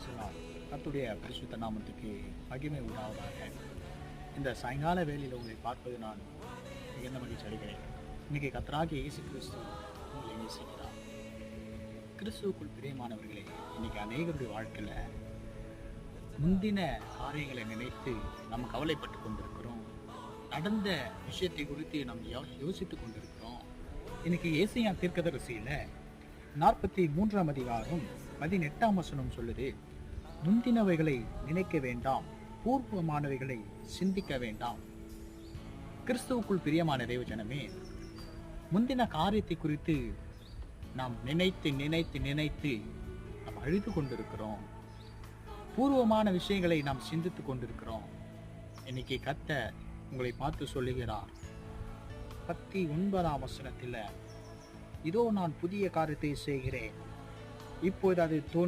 பிரைசலால் கத்துடைய பரிசுத்த நாமத்துக்கு மகிமை உண்டாவதாக. இந்த சாயங்கால வேலையில் உங்களை பார்ப்பது நான் மிகுந்த மகிழ்ச்சி அடைகிறேன். இன்னைக்கு கத்தராகி இயேசு கிறிஸ்து உங்களை நேசிக்கிறார். கிறிஸ்துவுக்குள் பிரியமானவர்களே இன்னைக்கு அநேகருடைய வாழ்க்கையில் முந்தின காரியங்களை நினைத்து நம்ம கவலைப்பட்டு கொண்டிருக்கிறோம். நடந்த விஷயத்தை குறித்து நம்ம யோசித்து யோசித்துக் கொண்டிருக்கிறோம். இன்னைக்கு ஏசியா தீர்க்கதரிசியில் நாற்பத்தி மூன்றாம் அதிகாரம் பதினெட்டாம் வசனம் சொல்லுது முந்தினவைகளை நினைக்க வேண்டாம் பூர்வமானவைகளை சிந்திக்க வேண்டாம். கிறிஸ்துவுக்குள் பிரியமான தேவ ஜனமே முந்தின காரியத்தை குறித்து நாம் நினைத்து நினைத்து நினைத்து நாம் அழுது கொண்டிருக்கிறோம். பூர்வமான விஷயங்களை நாம் சிந்தித்துக் கொண்டிருக்கிறோம். இன்னைக்கு கத்த உங்களை பார்த்து சொல்லுகிறார். பத்தி ஒன்பதாம் வசனத்தில் இதோ நான் புதிய காரியத்தை செய்கிறேன் y fuera de tono.